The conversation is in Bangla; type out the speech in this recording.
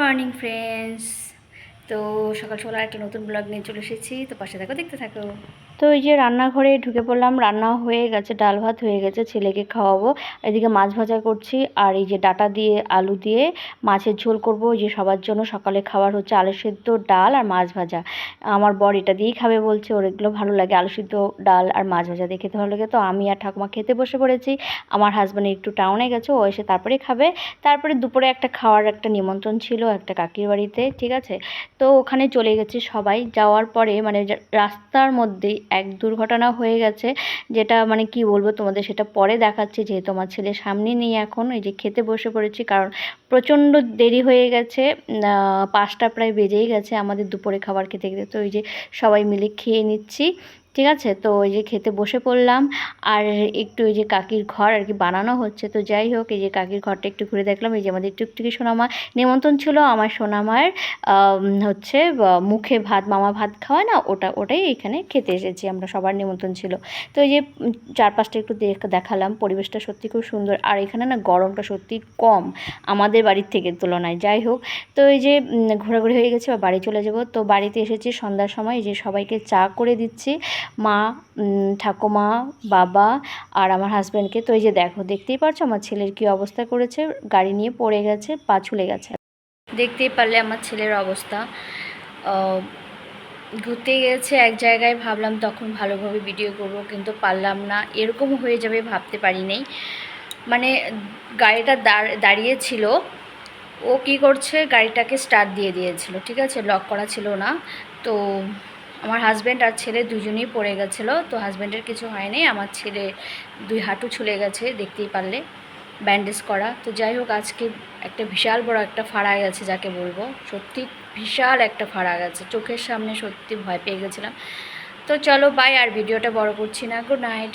মর্নিং ফ্রেন্ডস তো সকাল সকাল একটা নতুন ব্লগ নিয়ে চলে এসেছি। তো পাশে দেখো দেখতে থাকো। তো এই যে রান্নাঘরে ঢুকে পড়লাম রান্না হয়ে গেছে, ডাল ভাত হয়ে গেছে, ছেলেকে খাওয়াবো। এদিকে মাছ ভাজা করছি, আর এই যে ডাটা দিয়ে, আলু দিয়ে মাছের ঝোল করব। যে সবার জন্য সকালে খাবার হচ্ছে আলু সেদ্ধ ডাল আর মাছ ভাজা। আমার বর এটা দিয়েই খাবে বলছে, ওর এগুলো ভালো লাগে, আলু সিদ্ধ ডাল আর মাছ ভাজা দিয়ে খেতে ভালো লাগে। তো আমি আর ঠাকুমা খেতে বসে পড়েছি। আমার হাজব্যান্ড একটু টাউনে গেছে, ও এসে তারপরে খাবে। তারপরে দুপুরে একটা খাওয়ার একটা নিমন্ত্রণ ছিল একটা কাকির বাড়িতে, ঠিক আছে? তো ওখানে চলে গেছি সবাই। যাওয়ার পরে মানে রাস্তার মধ্যেই এক দুর্ঘটনা হয়ে গেছে, যেটা মানে কি বলব তোমাদের সেটা পরে দেখাচ্ছি, যেহেতু আমার ছেলে সামনে নেই এখন এই যে খেতে বসে পড়েছি, কারণ প্রচণ্ড দেরি হয়ে গেছে পাঁচটা প্রায় বেজেই গেছে আমাদের দুপুরে খাবার খেতে খেতে, তো ওই যে সবাই মিলে খেয়ে নিচ্ছি। ঠিক আছে? তো ওই যে খেতে বসে পড়লাম। আর একটু ওই যে কাকির ঘর আর কি বানানো হচ্ছে। তো যাই হোক, এই যে কাকির ঘরটা একটু ঘুরে দেখলাম। এই যে আমাদের টুকটুকি সোনামা নিমন্ত্রণ ছিল। আমার সোনামার হচ্ছে মুখে ভাত, মামা ভাত খাওয়ায় না, ওটা, ওটাই এখানে খেতে এসেছি আমরা, সবার নিমন্ত্রণ ছিল। তো এই যে চারপাশটা একটু দেখ- দেখালাম। পরিবেশটা সত্যি খুব সুন্দর। আর এখানে না গরমটা সত্যি কম, আমাদের বাড়ির থেকে তুলনায়। যাই হোক, তো এই যে ঘোরাঘুরি হয়ে গেছে বা বাড়ি চলে যাব। তো বাড়িতে এসেছি সন্ধ্যার সময়। এই যে সবাইকে চা করে দিচ্ছি। মা ঠাকুমা, বাবা আর আমার হাজব্যান্ডকে তো এই যে দেখো, দেখতেই পারছ আমার ছেলের কী অবস্থা করেছে? গাড়ি নিয়ে পড়ে গেছে, পা ছুলে গেছে। দেখতেই পারলে আমার ছেলের অবস্থা। ঘুরতে গেছে এক জায়গায়, ভাবলাম তখন ভালোভাবে ভিডিও করব, কিন্তু পারলাম না। এরকম হয়ে যাবে ভাবতে পারি নাই মানে গাড়িটা দাঁড়- দাঁড়িয়ে ছিল। ও কি করছে? গাড়িটাকে স্টার্ট দিয়ে দিয়েছিল, ঠিক আছে? লক করা ছিল না। তো আমার হাজব্যান্ড আর ছেলে দুজনেই পড়ে গেছিল, তো হাজব্যান্ডের কিছু হয়নি, আমার ছেলে দুই হাঁটু ছুলে গেছে, দেখতেই পারলে ব্যান্ডেজ করা। তো যাই হোক, আজকে একটা বিশাল বড় একটা ফাড়া গেছে যাকে বলব। সত্যি বিশাল একটা ফাড়া গেছে, চোখের সামনে সত্যি ভয় পেয়ে গেছিলাম। তো চলো বাই আর ভিডিওটা বড় করছি না। Good night